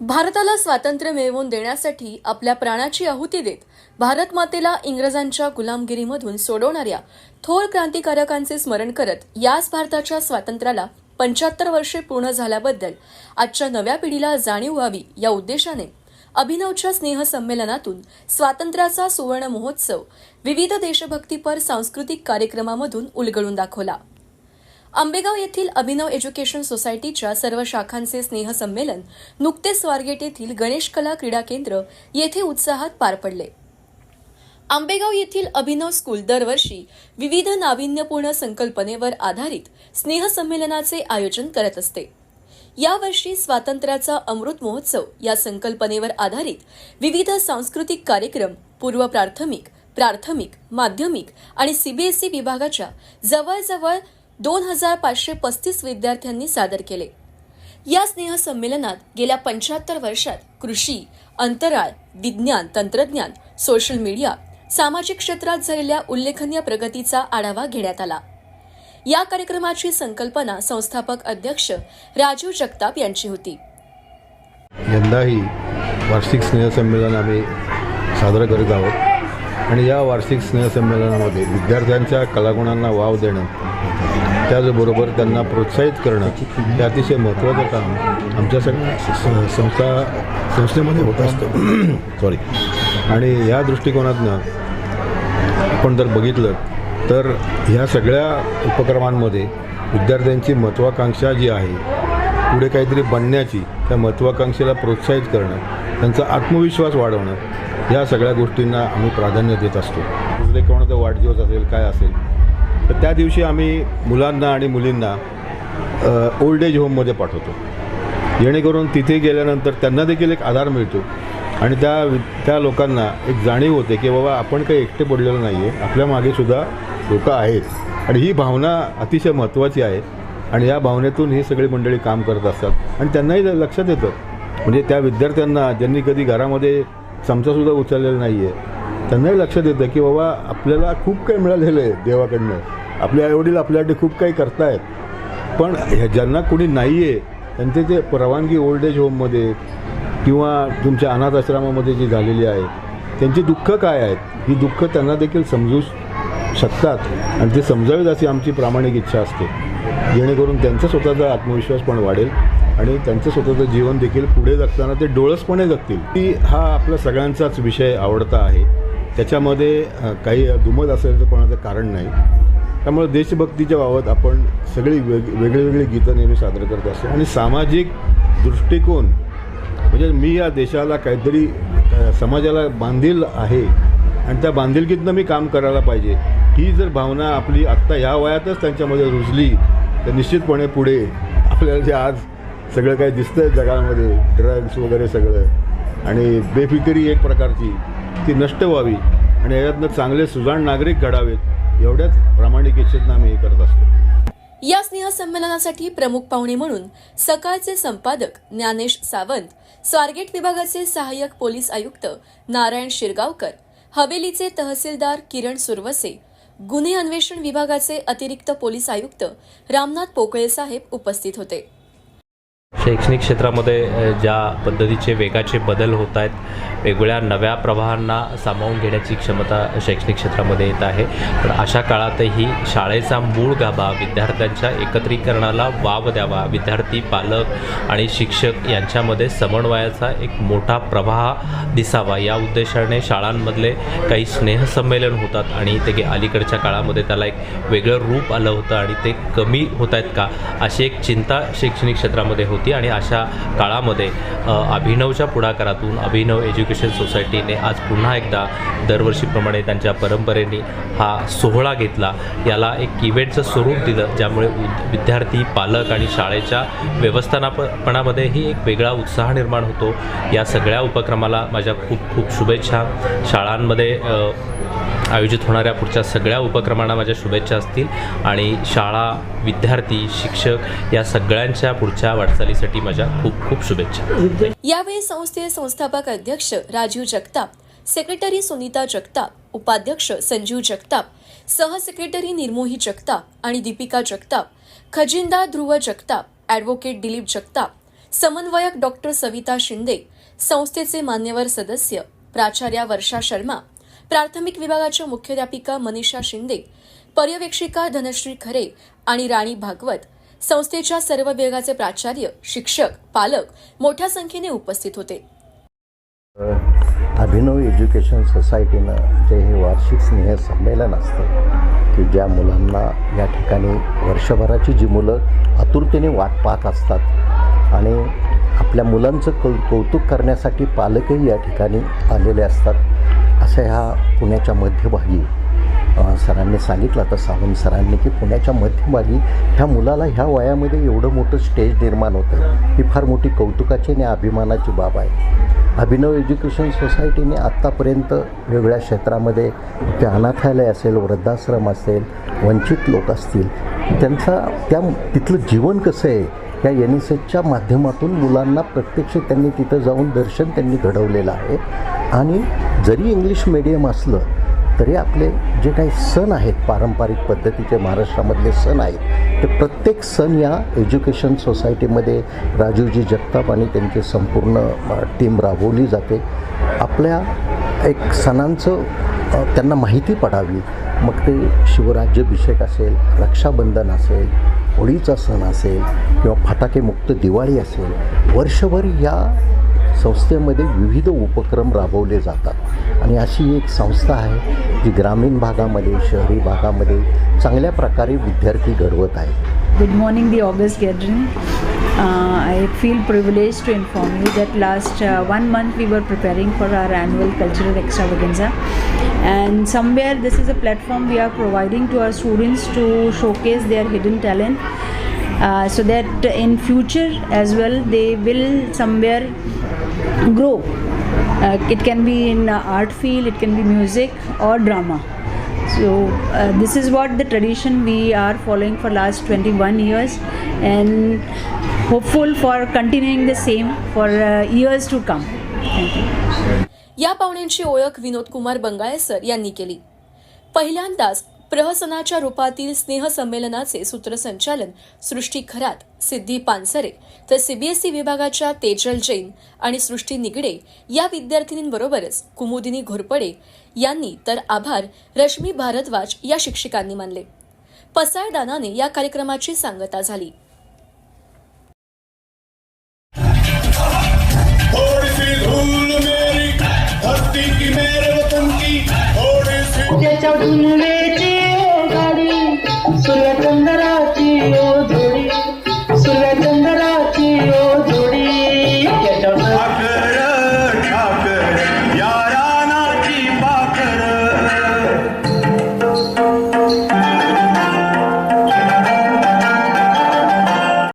भारताला स्वातंत्र्य मिळवून देण्यासाठी आपल्या प्राणाची आहुती देत भारत मातेला इंग्रजांच्या गुलामगिरीमधून सोडवणाऱ्या थोर क्रांतिकारकांचे स्मरण करत याच भारताच्या स्वातंत्र्याला पंच्याहत्तर वर्षे पूर्ण झाल्याबद्दल आजच्या नव्या पिढीला जाणीव व्हावी या उद्देशाने अभिनवच्या स्नेहसंमेलनातून स्वातंत्र्याचा सुवर्ण महोत्सव विविध देशभक्तीपर सांस्कृतिक कार्यक्रमामधून उलगडून दाखवला. आंबेगाव येथील अभिनव एज्युकेशन सोसायटीच्या सर्व शाखांचे स्नेहसंमेलन नुकतेच स्वारगेट येथील गणेश कला क्रीडा केंद्र येथे उत्साहात पार पडले. आंबेगाव येथील अभिनव स्कूल दरवर्षी विविध नाविन्यपूर्ण संकल्पनेवर आधारित स्नेहसंमेलनाचे आयोजन करत असते. यावर्षी स्वातंत्र्याचा अमृत महोत्सव या संकल्पनेवर आधारित विविध सांस्कृतिक कार्यक्रम पूर्व प्राथमिक प्राथमिक माध्यमिक आणि सीबीएसई विभागाच्या जवळजवळ दोन हजार पाचशे पस्तीस विद्यार्थ्यांनी सादर केले. या स्नेहसंमेलनात गेल्या पंच्याहत्तर वर्षात कृषी अंतराळ विज्ञान तंत्रज्ञान सोशल मीडिया सामाजिक क्षेत्रात झालेल्या उल्लेखनीय प्रगतीचा आढावा घेण्यात आला. या कार्यक्रमाची संकल्पना संस्थापक अध्यक्ष राजीव जगताप यांची होती. यंदाही वार्षिक स्नेहसंमेलन आम्ही साजरं करीत आहोत. आणि या वार्षिक स्नेहसंमेलनामध्ये विद्यार्थ्यांच्या कलागुणांना वाव देणं त्याचबरोबर त्यांना प्रोत्साहित करणं हे अतिशय महत्त्वाचं काम आमच्या सगळ्या संस्था संस्थेमध्ये होत असतं. सॉरी आणि या दृष्टिकोनातनं आपण जर बघितलं तर ह्या सगळ्या उपक्रमांमध्ये विद्यार्थ्यांची महत्त्वाकांक्षा जी आहे पुढे काहीतरी बनण्याची त्या महत्त्वाकांक्षेला प्रोत्साहित करणं त्यांचा आत्मविश्वास वाढवणं या सगळ्या गोष्टींना आम्ही प्राधान्य देत असतो. दुसरे कोणाचा वाढदिवस असेल काय असेल तर त्या दिवशी आम्ही मुलांना आणि मुलींना ओल्ड एज होममध्ये पाठवतो. जेणेकरून तिथे गेल्यानंतर त्यांना देखील एक आधार मिळतो. आणि त्या त्या लोकांना एक जाणीव होते की बाबा आपण काही एकटे पडलेलं नाही आहे आपल्या मागेसुद्धा लोकं आहेत. आणि ही भावना अतिशय महत्त्वाची आहे. आणि या भावनेतून ही सगळी मंडळी काम करत असतात. आणि त्यांनाही लक्षात येतं. म्हणजे त्या विद्यार्थ्यांना ज्यांनी कधी घरामध्ये चमचासुद्धा उचललेला नाही आहे त्यांनाही लक्षात येतं की बाबा आपल्याला खूप काही मिळालेलं आहे देवाकडनं. आपले आईवडील आपल्यासाठी खूप काही करतायत. पण ह्या ज्यांना कोणी नाही आहे त्यांचे ते परवानगी ओल्ड एज होममध्ये किंवा तुमच्या अनाथ आश्रमामध्ये जी झालेली आहे त्यांची दुःख काय आहेत? ही दुःख त्यांना देखील समजू शकतात. आणि ते समजावेत अशी आमची प्रामाणिक इच्छा असते. जेणेकरून त्यांचा स्वतःचा आत्मविश्वास पण वाढेल आणि त्यांचं स्वतःचं जीवन देखील पुढे जगताना ते डोळसपणे जगतील. की हा आपला सगळ्यांचाच विषय आवडता आहे. त्याच्यामध्ये काही दुमत असेल तर कोणाचं कारण नाही. त्यामुळे देशभक्तीच्या बाबत आपण सगळी वेग वेगळी वेगळी गीतं नेहमी सादर करत असतो. आणि सामाजिक दृष्टिकोन म्हणजे मी या देशाला काहीतरी समाजाला बांधील आहे आणि त्या बांधिलकीतनं मी काम करायला पाहिजे. ही जर भावना आपली आत्ता ह्या वयातच त्यांच्यामध्ये रुजली तर निश्चितपणे पुढे आपल्याला जे आज सगळं काही दिसतंय जगामध्ये ड्रग्स वगैरे सगळं आणि बेफिकिरी एक प्रकारची ती नष्ट व्हावी आणि यातनं चांगले सुजाण नागरिक घडावेत एवढ्याच प्रामाणिक इच्छेतनं आम्ही हे करत असतो. या स्नेहसंमेलनासाठी प्रमुख पाहुणे म्हणून सकाळचे संपादक ज्ञानेश सावंत स्वारगेट विभागाचे सहाय्यक पोलीस आयुक्त नारायण शिरगावकर हवेलीचे तहसीलदार किरण सुरवसे गुन्हे अन्वेषण विभागाचे अतिरिक्त पोलीस आयुक्त रामनाथ पोकळे साहेब उपस्थित होते. शैक्षणिक क्षेत्रामध्ये ज्या पद्धतीचे वेगाचे बदल होत आहेत वेगवेगळ्या नव्या प्रवाहांना सामावून घेण्याची क्षमता शैक्षणिक क्षेत्रामध्ये येत आहे. पण अशा काळातही शाळेचा मूळ गाभा विद्यार्थ्यांच्या एकत्रीकरणाला वाव द्यावा. विद्यार्थी पालक आणि शिक्षक यांच्यामध्ये समन्वयाचा एक मोठा प्रवाह दिसावा. या उद्देशाने शाळांमधले काही स्नेहसंमेलन होतात आणि ते अलीकडच्या काळामध्ये त्याला एक वेगळं रूप आलं होतं आणि ते कमी होत आहेत का? अशी एक चिंता शैक्षणिक क्षेत्रामध्ये होती. आणि अशा काळामध्ये अभिनवच्या पुढाकारातून अभिनव एज्युकेशन सोसायटीने आज पुन्हा एकदा दरवर्षीप्रमाणे त्यांच्या परंपरेने हा सोहळा घेतला. याला एक इव्हेंटचं स्वरूप दिलं ज्यामुळे विद्यार्थी पालक आणि शाळेच्या व्यवस्थापनापणामध्येही एक वेगळा उत्साह निर्माण होतो. या सगळ्या उपक्रमाला माझ्या खूप खूप शुभेच्छा. शाळांमध्ये आयोजित होणाऱ्या पुढच्या सगळ्या उपक्रमांना माझ्या शुभेच्छा असतील. आणि शाळा विद्यार्थी शिक्षक या सगळ्यांच्या पुढच्या वाटचालीसाठी माझ्या खूप खूप शुभेच्छा. यावेळी संस्थेचे संस्थापक अध्यक्ष राजीव जगताप सेक्रेटरी सुनीता जगताप उपाध्यक्ष संजीव जगताप सहसेक्रेटरी निर्मोही जगताप आणि दीपिका जगताप खजिनदार ध्रुव जगताप ॲडव्होकेट दिलीप जगताप समन्वयक डॉक्टर सविता शिंदे संस्थेचे मान्यवर सदस्य प्राचार्या वर्षा शर्मा प्राथमिक विभागाच्या मुख्याध्यापिका मनीषा शिंदे पर्यवेक्षिका धनश्री खरे आणि राणी भागवत संस्थेच्या सर्व विभागाचे प्राचार्य शिक्षक पालक मोठ्या संख्येने उपस्थित होते. अभिनव एज्युकेशन सोसायटीनं जे हे वार्षिक स्नेह संमेलन असतं की ज्या मुलांना या ठिकाणी वर्षभराची जी मुलं आतुरतेने वाट पाहत असतात आणि आपल्या मुलांचं कौ कौतुक करण्यासाठी पालकही या ठिकाणी आलेले असतात असं ह्या पुण्याच्या मध्यभागी सरांनी सांगितलं तर सावंत सरांनी की पुण्याच्या मध्यभागी ह्या मुलाला ह्या वयामध्ये एवढं मोठं स्टेज निर्माण होतं. ही फार मोठी कौतुकाची आणि अभिमानाची बाब आहे. अभिनव एज्युकेशन सोसायटीने आत्तापर्यंत वेगळ्या क्षेत्रामध्ये ते अनाथालय असेल वृद्धाश्रम असेल वंचित लोक असतील त्यांचा त्या तिथलं जीवन कसं आहे? या एन एस एसच्या माध्यमातून मुलांना प्रत्यक्ष त्यांनी तिथं जाऊन दर्शन त्यांनी घडवलेलं आहे. आणि जरी इंग्लिश मिडियम असलं तरी आपले जे काही सण आहेत पारंपरिक पद्धतीचे महाराष्ट्रामधले सण आहेत ते प्रत्येक सण या एज्युकेशन सोसायटीमध्ये राजीवजी जगताप आणि त्यांची संपूर्ण टीम राबवली जाते. आपल्या एक सणांचं त्यांना माहिती पडावी. मग ते शिवराज्याभिषेक असेल रक्षाबंधन असेल होळीचा सण असेल किंवा फटाकेमुक्त दिवाळी असेल वर्षभर या संस्थेमध्ये विविध उपक्रम राबवले जातात. आणि अशी एक संस्था आहे जी ग्रामीण भागामध्ये शहरी भागामध्ये चांगल्या प्रकारे विद्यार्थी घडवत आहे. Good morning the august gathering I feel privilege to inform you that last one month we were preparing for our annual cultural extra extravaganza and somewhere this is a platform we are providing to our students to showcase their hidden talent so that in future as well they will somewhere grow. Uh, it can be in uh, art field, it can be music or drama. So uh, this is what the tradition we are following for last 21 years and hopeful for continuing the same for uh, years to come. Thank you. या पाहुण्यांची ओळख Vinod Kumar Bangale sir यांनी केली पहिल्यांदाच प्रहसनाच्या रूपातील स्नेह संमेलनाचे सूत्रसंचालन सृष्टी खरात सिद्धी पानसरे तर सीबीएसई विभागाच्या तेजल जैन आणि सृष्टी निगडे या विद्यार्थिनींबरोबरच कुमुदिनी घोरपडे यांनी तर आभार रश्मी भारद्वाज या शिक्षकांनी मानले. पसायदानाने या कार्यक्रमाची सांगता झाली.